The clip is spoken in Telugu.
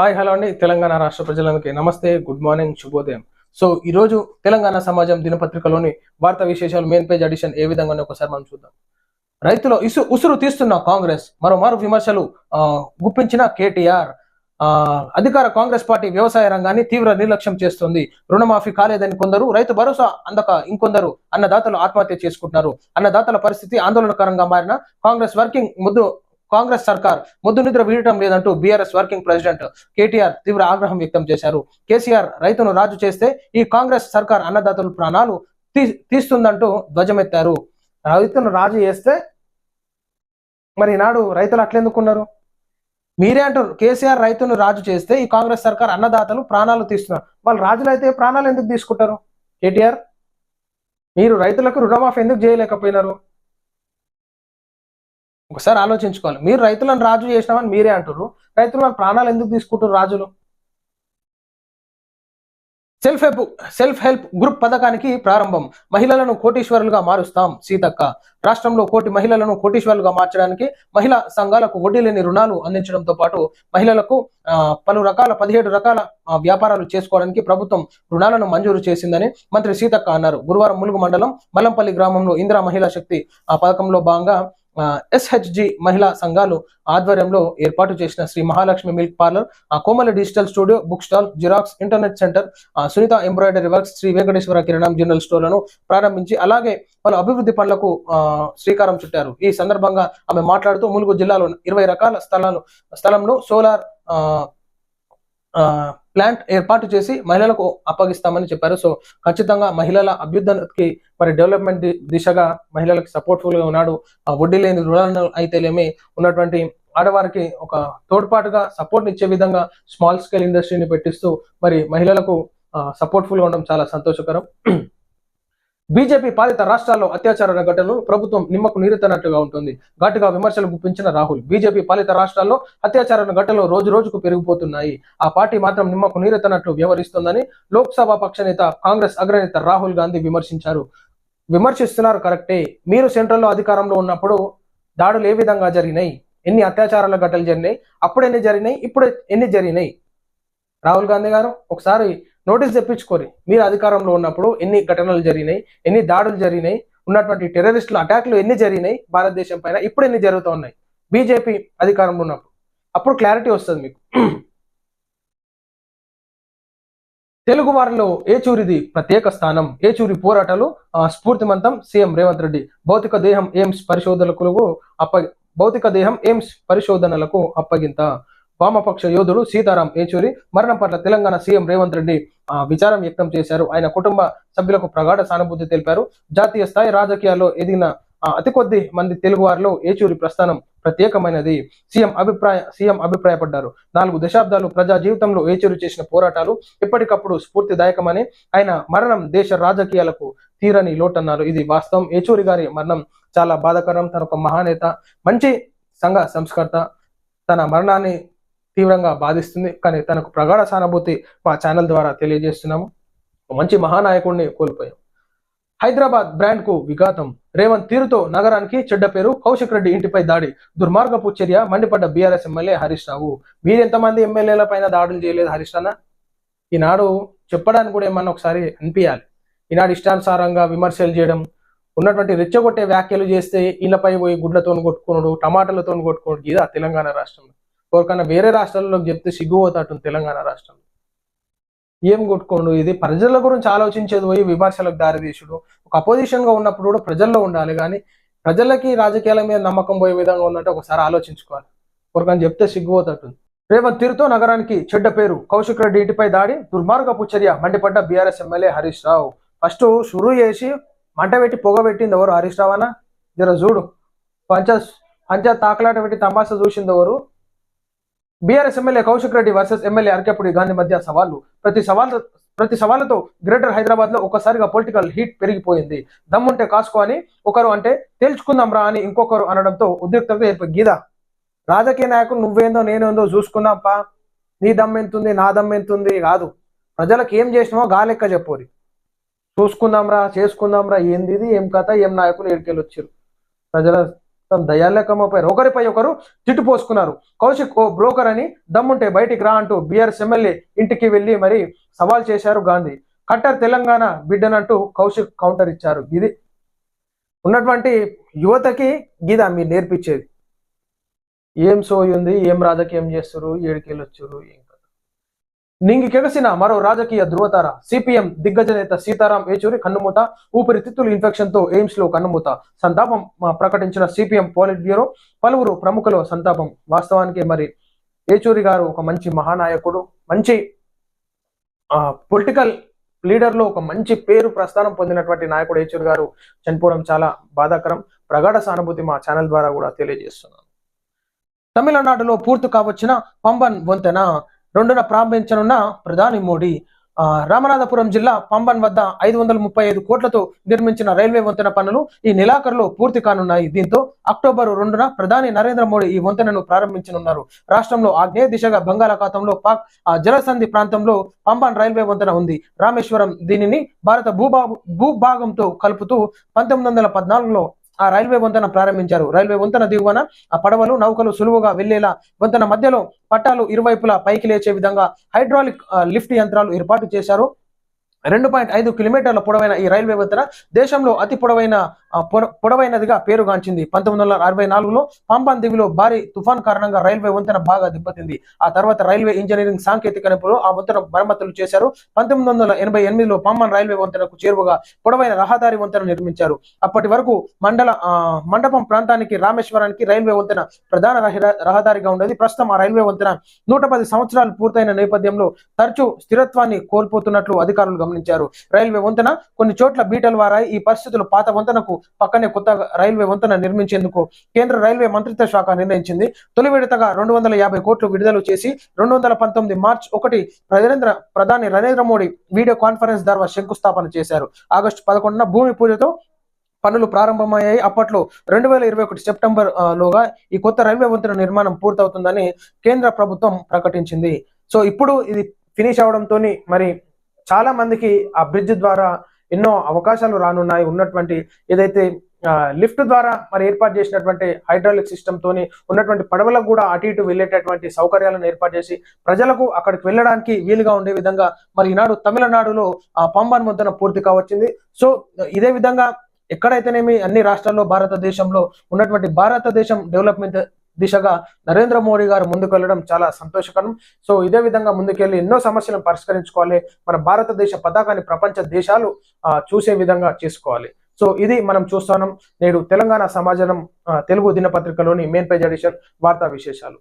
హాయ్ హలో అండి. తెలంగాణ రాష్ట్ర ప్రజలందరికీ నమస్తే గుడ్ మార్నింగ్ శుభోదయం. సో ఈ రోజు తెలంగాణ సమాజం దినపత్రికలోని వార్తా విశేషాలు మెయిన్ పేజ్ అడిషన్ ఏ విధంగా ఒకసారి మనం చూద్దాం. రైతుల ఇసు ఉసురు తీస్తున్న కాంగ్రెస్ మరోమారు విమర్శలు గుప్పించిన కేటీఆర్. ఆ, అధికార కాంగ్రెస్ పార్టీ వ్యవసాయ రంగాన్ని తీవ్ర నిర్లక్ష్యం చేస్తుంది. రుణమాఫీ కాలేదని కొందరు రైతు భరోసా అందక ఇంకొందరు అన్నదాతలు ఆత్మహత్య చేసుకుంటున్నారు. అన్నదాతల పరిస్థితి ఆందోళనకరంగా మారిన కాంగ్రెస్ వర్కింగ్ ముద్దు కాంగ్రెస్ సర్కార్ ముద్దు నిద్ర వీడటం లేదంటూ బీఆర్ఎస్ వర్కింగ్ ప్రెసిడెంట్ కేటీఆర్ తీవ్ర ఆగ్రహం వ్యక్తం చేశారు. కేసీఆర్ రైతును రాజు చేస్తే ఈ కాంగ్రెస్ సర్కార్ అన్నదాతల ప్రాణాలు తీ తీస్తుందంటూ ధ్వజమెత్తారు. రైతును రాజు చేస్తే మరి ఈనాడు రైతులు అట్లెందుకున్నారు? మీరే అంటారు కేసీఆర్ రైతును రాజు చేస్తే ఈ కాంగ్రెస్ సర్కార్ అన్నదాతలు ప్రాణాలు తీస్తున్నారు. వాళ్ళు రాజులు అయితే ప్రాణాలు ఎందుకు తీసుకుంటారు? కేటీఆర్ మీరు రైతులకు రుణమాఫీ ఎందుకు చేయలేకపోయినారు? ఒకసారి ఆలోచించుకోవాలి. మీరు రైతులను రాజు చేసినామని మీరే అంటారు రైతులు వాళ్ళ ప్రాణాలు ఎందుకు తీసుకుంటారు రాజులు? Self help self help group పథకానికి ప్రారంభం. మహిళలను కోటీశ్వరులుగా మారుస్తాం సీతక్క. రాష్ట్రంలో కోటి మహిళలను కోటీశ్వరులుగా మార్చడానికి మహిళా సంఘాలకు వడ్డీ లేని రుణాలు అందించడంతో పాటు మహిళలకు పలు రకాల పదిహేడు రకాల వ్యాపారాలు చేసుకోవడానికి ప్రభుత్వం రుణాలను మంజూరు చేసిందని మంత్రి సీతక్క అన్నారు. గురువారం ములుగు మండలం మల్లంపల్లి గ్రామంలో ఇందిరా మహిళా శక్తి ఆ పథకంలో భాగంగా ఎస్హెచ్జి మహిళా సంఘాలు ఆధ్వర్యంలో ఏర్పాటు చేసిన Shri Mahalakshmi milk parlour Komala digital studio book stall xerox internet centre Sunitha embroidery works Shri Venkateswara కిరణం జనరల్ స్టోర్లను ప్రారంభించి అలాగే పలు అభివృద్ధి పనులకు ఆ, శ్రీకారం చుట్టారు. ఈ సందర్భంగా ఆమె మాట్లాడుతూ ములుగు జిల్లాలో ఇరవై రకాల స్థలాలు స్థలంలో సోలార్ ప్లాంట్ ఏర్పాటు చేసి మహిళలకు అప్పగిస్తామని చెప్పారు. సో ఖచ్చితంగా మహిళల అభ్యున్నతికి మరి డెవలప్మెంట్ దిశగా మహిళలకు సపోర్ట్ఫుల్గా ఉన్నాడు. ఆ వడ్డీ లేని రుణాలను అయితేనేమి ఉన్నటువంటి ఆడవారికి ఒక తోడ్పాటుగా సపోర్ట్ ఇచ్చే విధంగా స్మాల్ స్కేల్ ఇండస్ట్రీని పెట్టిస్తూ మరి మహిళలకు సపోర్ట్ఫుల్గా ఉండడం చాలా సంతోషకరం. బీజేపీ పాలిత రాష్ట్రాల్లో అత్యాచారాల ఘటనలు ప్రభుత్వం నిమ్మకు నీరెత్తనట్లుగా ఉంటుంది. ఘాటుగా విమర్శలు గుప్పించిన రాహుల్ బీజేపీ పాలిత రాష్ట్రాల్లో అత్యాచారాల ఘటనలు రోజు రోజుకు పెరిగిపోతున్నాయి. ఆ పార్టీ మాత్రం నిమ్మకు నీరెత్తనట్లు వ్యవహరిస్తోందని లోక్సభ పక్ష నేత కాంగ్రెస్ అగ్రనేత రాహుల్ గాంధీ విమర్శించారు. విమర్శిస్తున్నారు కరెక్టే. మీరు సెంట్రల్లో అధికారంలో ఉన్నప్పుడు దాడులు ఏ విధంగా జరిగినాయి? ఎన్ని అత్యాచారాల ఘటనలు జరిగినాయి? అప్పుడు ఎన్ని జరిగినాయి? ఇప్పుడు ఎన్ని జరిగినాయి? రాహుల్ గాంధీ గారు ఒకసారి నోటీస్ తెప్పించుకోరి. మీరు అధికారంలో ఉన్నప్పుడు ఎన్ని ఘటనలు జరిగినాయి ఎన్ని దాడులు జరిగినాయి ఉన్నటువంటి టెర్రరిస్టుల అటాక్లు ఎన్ని జరిగినాయి భారతదేశం పైన ఇప్పుడు ఎన్ని జరుగుతూ ఉన్నాయి బీజేపీ అధికారంలో ఉన్నప్పుడు. అప్పుడు క్లారిటీ వస్తుంది మీకు. తెలుగు వారిలో ఏచూరిది ప్రత్యేక స్థానం ఏచూరి పోరాటాలు స్ఫూర్తిమంతం సీఎం రేవంత్ రెడ్డి. భౌతిక దేహం ఎయిమ్స్ పరిశోధనలకు అప్ప భౌతిక దేహం ఎయిమ్స్ పరిశోధనలకు అప్పగింత. వామపక్ష యోధుడు సీతారాం ఏచూరి మరణం పట్ల తెలంగాణ సీఎం రేవంత్ రెడ్డి ఆ, విచారం వ్యక్తం చేశారు. ఆయన కుటుంబ సభ్యులకు ప్రగాఢ సానుభూతి తెలిపారు. జాతీయ స్థాయి రాజకీయాల్లో ఎదిగిన ఆ, అతి కొద్ది మంది తెలుగు వారిలో ఏచూరి ప్రస్థానం ప్రత్యేకమైనది. సీఎం అభిప్రాయ సీఎం అభిప్రాయపడ్డారు. నాలుగు దశాబ్దాలు ప్రజా జీవితంలో ఏచూరి చేసిన పోరాటాలు ఎప్పటికప్పుడు స్ఫూర్తిదాయకమని ఆయన మరణం దేశ రాజకీయాలకు తీరని లోటన్నారు. ఇది వాస్తవం. ఏచూరి గారి మరణం చాలా బాధాకరం. తన ఒక మహానేత మంచి సంఘ సంస్కర్త. తన మరణాన్ని తీవ్రంగా బాధిస్తుంది. కానీ తనకు ప్రగాఢ సానుభూతి మా ఛానల్ ద్వారా తెలియజేస్తున్నాము. మంచి మహానాయకుడిని కోల్పోయాం. హైదరాబాద్ బ్రాండ్కు విఘాతం. రేవంత్ తీరుతో నగరానికి చెడ్డ పేరు కౌశిక్ రెడ్డి ఇంటిపై దాడి. దుర్మార్గపు చర్య మండిపడ్డ బీఆర్ఎస్ ఎమ్మెల్యే హరీష్ రావు. మీరెంతమంది ఎమ్మెల్యేల పైన దాడులు చేయలేదు హరీష్ రానా ఈనాడు చెప్పడానికి కూడా ఏమన్నా ఒకసారి అనిపించాలి ఈనాడు ఇష్టానుసారంగా విమర్శలు చేయడం ఉన్నటువంటి రెచ్చగొట్టే వ్యాఖ్యలు చేస్తే ఇళ్ళపై పోయి గుడ్లతో కొట్టుకున్నాడు టమాటాలతో కొట్టుకోడు ఇదా తెలంగాణ రాష్ట్రంలో. ఎవరికైనా వేరే రాష్ట్రాల్లో చెప్తే సిగ్గుపోతాటుంది తెలంగాణ రాష్ట్రంలో. ఏం కొట్టుకోండు? ఇది ప్రజల గురించి ఆలోచించేది పోయి విమర్శలకు దారితీసుడు. ఒక అపోజిషన్గా ఉన్నప్పుడు కూడా ప్రజల్లో ఉండాలి కానీ ప్రజలకి రాజకీయాల మీద నమ్మకం పోయే విధంగా ఉందంటే ఒకసారి ఆలోచించుకోవాలి. ఎవరికైనా చెప్తే సిగ్గుపోతుంది రేవంత్ తీరుతో నగరానికి చెడ్డ పేరు. కౌశిక్ రెడ్డి ఇంటిపై దాడి. దుర్మార్గపు చర్య మండిపడ్డ BRS MLA Harish Rao. First షురూ చేసి మంట పెట్టి పొగ పెట్టింది ఎవరు? హరీష్ రావు అన్న? జర చూడు. పంచ పంచ తాకలాట పెట్టి తమాషా చూసింది ఎవరు? BRS MLA Kaushik Reddy versus MLA Arekapudi Gandhi మధ్య సవాళ్ళు. ప్రతి సవాల్ ప్రతి సవాళ్ళతో గ్రేటర్ హైదరాబాద్లో ఒక్కసారిగా పొలిటికల్ హీట్ పెరిగిపోయింది. దమ్ముంటే కాసుకో అని ఒకరు అంటే తేల్చుకుందాం రా అని ఇంకొకరు అనడంతో ఉద్రిక్తత ఏర్పడి గీద రాజకీయ నాయకుడు నువ్వేందో నేనేందో చూసుకుందాంపా. నీ దమ్మెంతుంది నా దమ్మెంతుంది కాదు. ప్రజలకు ఏం చేసినామో గాలెక్క చెప్పోరి. చూసుకుందాంరా చేసుకుందాంరా ఏంది ఇది ఏం కథ ఏం నాయకులు ఏడికెళ్ళి వచ్చారు ప్రజల తన దయాలేకమోపారు ఒకరిపై ఒకరు తిట్టు పోసుకున్నారు. కౌశిక్ ఓ బ్రోకర్ అని దమ్ముంటే బయటికి రా అంటూ బీఆర్ఎస్ ఎమ్మెల్యే ఇంటికి వెళ్ళి మరి సవాల్ చేశారు గాంధీ. కట్టర్ తెలంగాణ బిడ్డనంటూ కౌశిక్ కౌంటర్ ఇచ్చారు. ఇది ఉన్నటువంటి యువతకి గీత మీరు నేర్పించేది. ఏం సోయి ఉంది ఏం రాజకీయం చేస్తారు ఏడికెళ్ళి వచ్చారు ఏం మరో రాజకీయ ధృవతార సిపిఎం దిగ్గజ నేత సీతారాం ఏచూరి కన్నుమూత ఊపిరితిత్తుల ఇన్ఫెక్షన్తో ఎయిమ్స్లో కన్నుమూత. సంతాపం ప్రకటించిన సిపిఎం పోలిట్ బ్యూరో పలువురు ప్రముఖులు సంతాపం. వాస్తవానికి మరి ఏచూరి గారు ఒక మంచి మహానాయకుడు మంచి పొలిటికల్ లీడర్లో ఒక మంచి పేరు ప్రస్థానం పొందినటువంటి నాయకుడు ఏచూరి గారు చనిపోవడం చాలా బాధాకరం. ప్రగాఢ సానుభూతి మా ఛానల్ ద్వారా కూడా తెలియజేస్తున్నాను. తమిళనాడులో పూర్తి కావచ్చిన పంబన్ వంతెన రెండున ప్రారంభించనున్న ప్రధాని మోడీ రామనాథపురం జిల్లా పంబన్ వద్ద ఐదు వందల ముప్పై ఐదు కోట్లతో నిర్మించిన రైల్వే వంతెన పనులు ఈ నెలాఖరులో పూర్తి కానున్నాయి. దీంతో అక్టోబర్ రెండున ప్రధాని నరేంద్ర మోడీ ఈ వంతెనను ప్రారంభించనున్నారు. రాష్ట్రంలో ఆగ్నేయ దిశగా బంగాళాఖాతంలో పాక్ జలసంధి ప్రాంతంలో పంబన్ రైల్వే వంతెన ఉంది. రామేశ్వరం దీనిని భారత భూభాగం భూభాగంతో కలుపుతూ పంతొమ్మిది వందల పద్నాలుగులో ఆ రైల్వే వంతెన ప్రారంభించారు. రైల్వే వంతెన దిగువన ఆ పడవలు నౌకలు సులువుగా వెళ్ళేలా వంతెన మధ్యలో పట్టాలు ఇరువైపులా పైకి లేచే విధంగా హైడ్రాలిక్ లిఫ్ట్ యంత్రాలు ఏర్పాటు చేశారు. రెండు పాయింట్ ఐదు కిలోమీటర్ల పొడవైన ఈ రైల్వే వంతెన దేశంలో అతి పొడవైన పొడవైనదిగా పేరుగాంచింది. పంతొమ్మిది వందల అరవై నాలుగులో పంపాన్ దివిలో భారీ తుఫాన్ కారణంగా రైల్వే వంతెన బాగా దెబ్బతింది. ఆ తర్వాత రైల్వే ఇంజనీరింగ్ సాంకేతిక నిపుణులు ఆ వంతెన మరమ్మతులు చేశారు. పంతొమ్మిది వందల ఎనభై ఎనిమిదిలో పంపన్ రైల్వే వంతెనకు చేరువగా పొడవైన రహదారి వంతెన నిర్మించారు. అప్పటి వరకు మండల ఆ, మండపం ప్రాంతానికి రామేశ్వరానికి రైల్వే వంతెన ప్రధాన రహదారిగా ఉండేది. ప్రస్తుతం ఆ రైల్వే వంతెన నూట పది సంవత్సరాలు పూర్తయిన నేపథ్యంలో తరచూ స్థిరత్వాన్ని కోల్పోతున్నట్లు అధికారులు గమనించారు. రైల్వే వంతెన కొన్ని చోట్ల బీటలు వారాయి. ఈ పరిస్థితులు పాత వంతెనకు పక్కనే కొత్త రైల్వే వంతెన నిర్మించేందుకు కేంద్ర రైల్వే మంత్రిత్వ శాఖ నిర్ణయించింది. తొలి విడతగా రెండు వందల యాభై కోట్లు విడుదల చేసి రెండు వందల పంతొమ్మిది మార్చ్ ఒకటి నరేంద్ర ప్రధాని నరేంద్ర మోడీ వీడియో కాన్ఫరెన్స్ ద్వారా శంకుస్థాపన చేశారు. ఆగస్టు పదకొండున భూమి పూజతో పనులు ప్రారంభమయ్యాయి. అప్పట్లో రెండు వేల ఇరవై ఒకటి సెప్టెంబర్ లోగా ఈ కొత్త రైల్వే వంతెన నిర్మాణం పూర్తవుతుందని కేంద్ర ప్రభుత్వం ప్రకటించింది. సో ఇప్పుడు ఇది ఫినిష్ అవడంతో మరి చాలా మందికి ఆ బ్రిడ్జ్ ద్వారా ఎన్నో అవకాశాలు రానున్నాయి. ఉన్నటువంటి ఏదైతే ఆ, లిఫ్ట్ ద్వారా మరి ఏర్పాటు చేసినటువంటి హైడ్రాలిక్ సిస్టమ్ తోని ఉన్నటువంటి పడవలకు కూడా అటు ఇటు వెళ్ళేటటువంటి సౌకర్యాలను ఏర్పాటు చేసి ప్రజలకు అక్కడికి వెళ్ళడానికి వీలుగా ఉండే విధంగా మరి ఈనాడు తమిళనాడులో ఆ పంబన్ వంతెన పూర్తి కావచ్చింది. సో ఇదే విధంగా ఎక్కడైతేనేమి అన్ని రాష్ట్రాల్లో భారతదేశంలో ఉన్నటువంటి భారతదేశం డెవలప్మెంట్ దిశగా నరేంద్ర మోడీ గారు ముందుకెళ్ళడం చాలా సంతోషకరం. సో ఇదే విధంగా ముందుకెళ్ళి ఎన్నో సమస్యలను పరిష్కరించుకోవాలి. మన భారతదేశ పతాకాన్ని ప్రపంచ దేశాలు చూసే విధంగా చేసుకోవాలి. సో ఇది మనం చూస్తున్నాం. నేడు తెలంగాణ సమాజం తెలుగు దినపత్రికలోని మెయిన్ పేజ్ ఎడిషన్ వార్తా విశేషాలు.